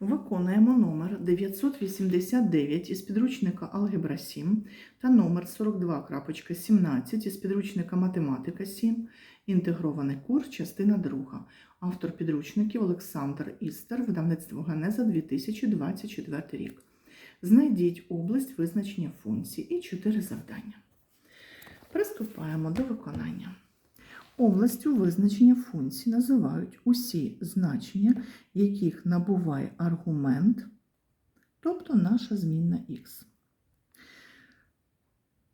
Виконуємо номер 989 із підручника Алгебра 7 та номер 42.17 із підручника Математика 7, інтегрований курс, частина 2. Автор підручників Олександр Істер, видавництво Генеза 2024 рік. Знайдіть область визначення функцій і 4 завдання. Приступаємо до виконання. Областю визначення функцій називають усі значення, яких набуває аргумент, тобто наша змінна х.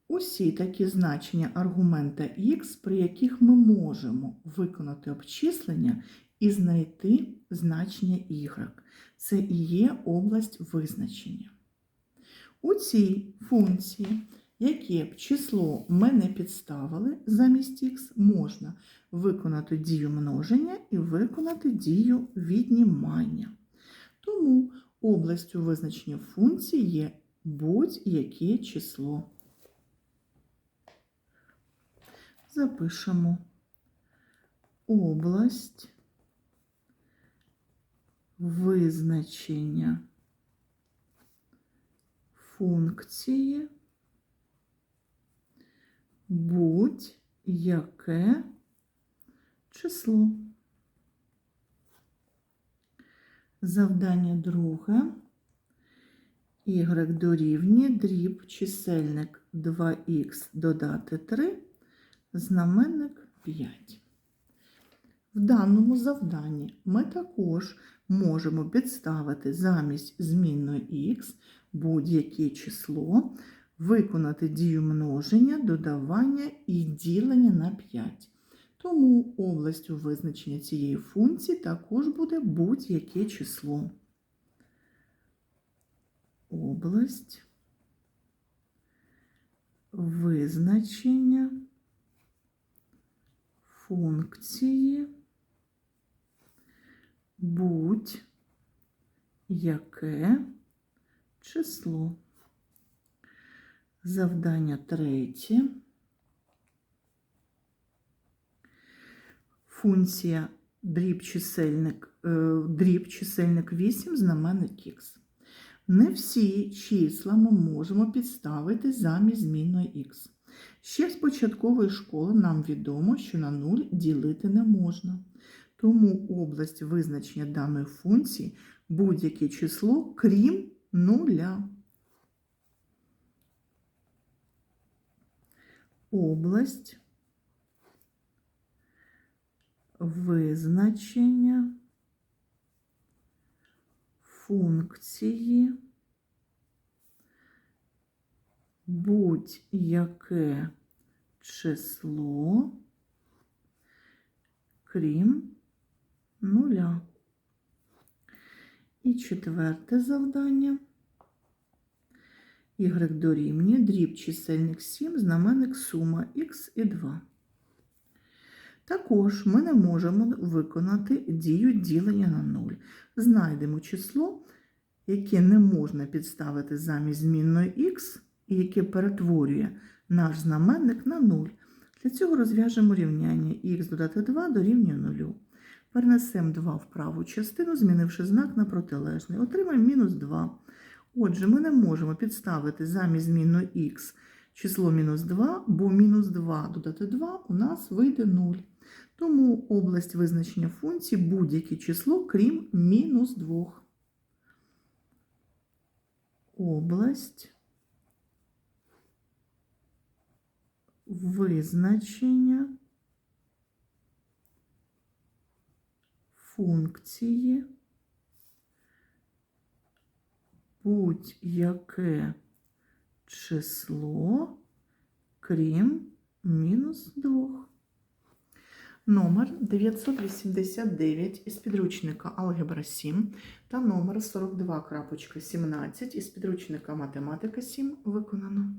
Усі такі значення аргумента х, при яких ми можемо виконати обчислення і знайти значення y. Це і є область визначення. У цій функції яке б число ми не підставили замість х, можна виконати дію множення і виконати дію віднімання. Тому областю визначення функції є будь-яке число. Запишемо область визначення функції будь-яке число. Завдання друге. Y дорівнює дріб чисельник 2х додати 3, знаменник 5. В даному завданні ми також можемо підставити замість змінної х будь-яке число, виконати дію множення, додавання і ділення на 5. Тому областю визначення цієї функції також буде будь-яке число. Область визначення функції будь-яке число. Завдання третє. Функція дріб чисельник, е, дріб чисельник 8, знаменник х. Не всі числа ми можемо підставити замість змінної х. Ще з початкової школи нам відомо, що на 0 ділити не можна. Тому область визначення даної функції будь-яке число, крім нуля. Область визначення функції будь-яке число, крім нуля. І четверте завдання. Y дорівнює дріб чисельник 7, знаменник сума х і 2. Також ми не можемо виконати дію ділення на 0. Знайдемо число, яке не можна підставити замість змінної х, і яке перетворює наш знаменник на 0. Для цього розв'яжемо рівняння х додати 2 дорівнює 0. Перенесемо 2 в праву частину, змінивши знак на протилежний. Отримаємо мінус 2. Отже, ми не можемо підставити замість змінної х число мінус 2, бо мінус 2 додати 2 у нас вийде 0. Тому область визначення функції будь-яке число, крім мінус 2. Область визначення функції будь-яке число, крім мінус 2. Номер 989 із підручника Алгебра 7 та номер 42.17 із підручника Математика 7 виконано.